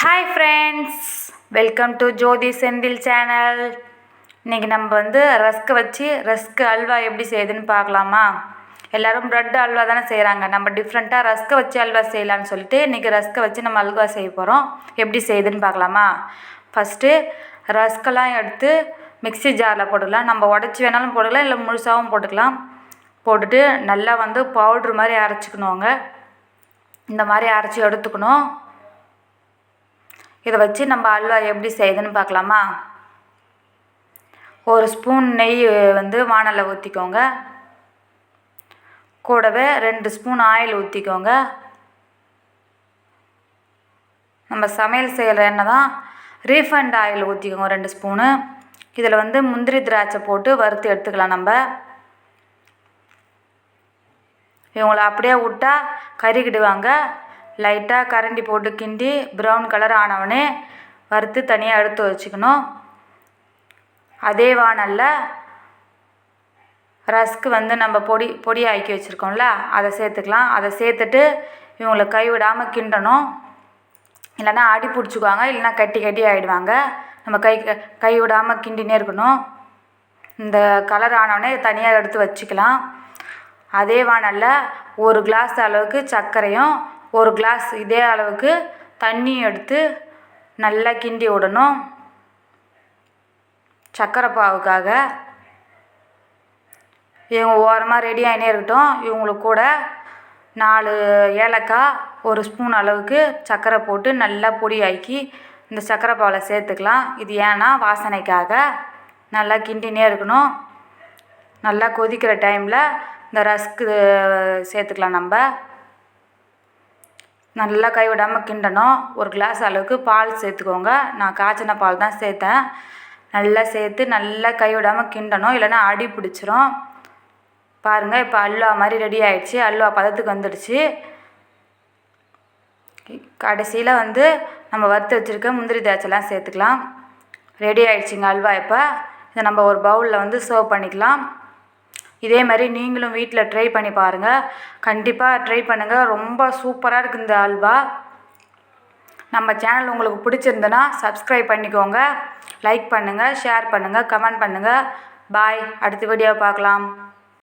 Hi friends welcome to Jothi Senthil channel இன்றைக்கி நம்ம வந்து ரஸ்க்கு வச்சு ரஸ்க்கு அல்வா எப்படி செய்யுதுன்னு பார்க்கலாமா? எல்லோரும் ப்ரெட் அல்வா தானே செய்கிறாங்க நம்ம டிஃப்ரெண்ட்டாக ரஸ்க்கை வச்சு அல்வா செய்யலான்னு சொல்லிட்டு இன்றைக்கி ரஸ்க்கை வச்சு நம்ம அல்வா செய்ய போகிறோம் எப்படி செய்யுதுன்னு பார்க்கலாமா? ஃபஸ்ட்டு ரஸ்கெல்லாம் எடுத்து மிக்ஸி ஜாரில் போட்டுக்கலாம். நம்ம உடச்சி வேணாலும் போட்டுக்கலாம் இல்லை முழுசாகவும் போட்டுக்கலாம். போட்டுட்டு நல்லா வந்து பவுட்ரு மாதிரி அரைச்சிக்கணுங்க இந்த மாதிரி அரைச்சி எடுத்துக்கணும். இதை வச்சு நம்ம அல்வா எப்படி செய்யுதுன்னு பார்க்கலாமா? ஒரு ஸ்பூன் நெய் வந்து வானலில் ஊற்றிக்கோங்க கூடவே ரெண்டு ஸ்பூன் ஆயில் ஊற்றிக்கோங்க நம்ம சமையல் செய்கிற எண்ணெய் தான் ரீஃபண்ட் ஆயில் ஊற்றிக்கோங்க ரெண்டு ஸ்பூனு. இதில் வந்து முந்திரி திராட்சை போட்டு வறுத்து எடுத்துக்கலாம் நம்ம. இவங்கள அப்படியே விட்டா கறிக்கிடுவாங்க லைட்டாக கரண்டி போட்டு கிண்டி ப்ரௌன் கலர் ஆனவொடனே வறுத்து தனியாக எடுத்து வச்சுக்கணும். அதே வானலில் ரஸ்க்கு வந்து நம்ம பொடி பொடி ஆக்கி வச்சுருக்கோம்ல அதை சேர்த்துக்கலாம். அதை சேர்த்துட்டு இவங்களை கைவிடாமல் கிண்டணும். இல்லைன்னா அடி பிடிச்சிக்குவாங்க இல்லைன்னா கட்டி கட்டி ஆகிடுவாங்க நம்ம கை கை விடாமல் கிண்டினே இருக்கணும். இந்த கலர் ஆனவுடனே தனியாக எடுத்து வச்சுக்கலாம். அதே வானலில் ஒரு கிளாஸ் அளவுக்கு சர்க்கரையும் ஒரு கிளாஸ் இதே அளவுக்கு தண்ணியும் எடுத்து நல்லா கிண்டி விடணும். சக்கரை பாவுக்காக இவங்க ஓரமாக ரெடி ஆகினே இருக்கட்டும். இவங்களுக்கு கூட நாலு ஏலக்காய் ஒரு ஸ்பூன் அளவுக்கு சர்க்கரை போட்டு நல்லா பொடி ஆக்கி இந்த சர்க்கரை பாவில் சேர்த்துக்கலாம். இது ஏன்னா வாசனைக்காக நல்லா கிண்டினே இருக்கணும். நல்லா கொதிக்கிற டைமில் இந்த ரஸ்க்கு சேர்த்துக்கலாம் நம்ம. நல்லா கைவிடாமல் கிண்டணும். ஒரு கிளாஸ் அளவுக்கு பால் சேர்த்துக்கோங்க. நான் காய்ச்சின பால் தான் சேர்த்தேன். நல்லா சேர்த்து நல்லா கைவிடாமல் கிண்டணும். இல்லைன்னா அடி பிடிச்சிரும். பாருங்கள் இப்போ அல்வா மாதிரி ரெடி ஆகிடுச்சி அல்வா பதத்துக்கு வந்துடுச்சு. கடைசியில் வந்து நம்ம வறுத்து வச்சுருக்க முந்திரி திராட்சைலாம் சேர்த்துக்கலாம். ரெடி ஆகிடுச்சிங்க அல்வா இப்போ. இதை நம்ம ஒரு பவுலில் வந்து சர்வ் பண்ணிக்கலாம். இதே மாதிரி நீங்களும் வீட்டில் ட்ரை பண்ணி பாருங்கள் கண்டிப்பாக ட்ரை பண்ணுங்கள் ரொம்ப சூப்பராக இருக்குது இந்த அல்வா. நம்ம சேனல் உங்களுக்கு பிடிச்சிருந்துன்னா சப்ஸ்கிரைப் பண்ணிக்கோங்க. லைக் பண்ணுங்கள் ஷேர் பண்ணுங்கள் கமெண்ட் பண்ணுங்கள் பாய் அடுத்த வீடியோ பார்க்கலாம்.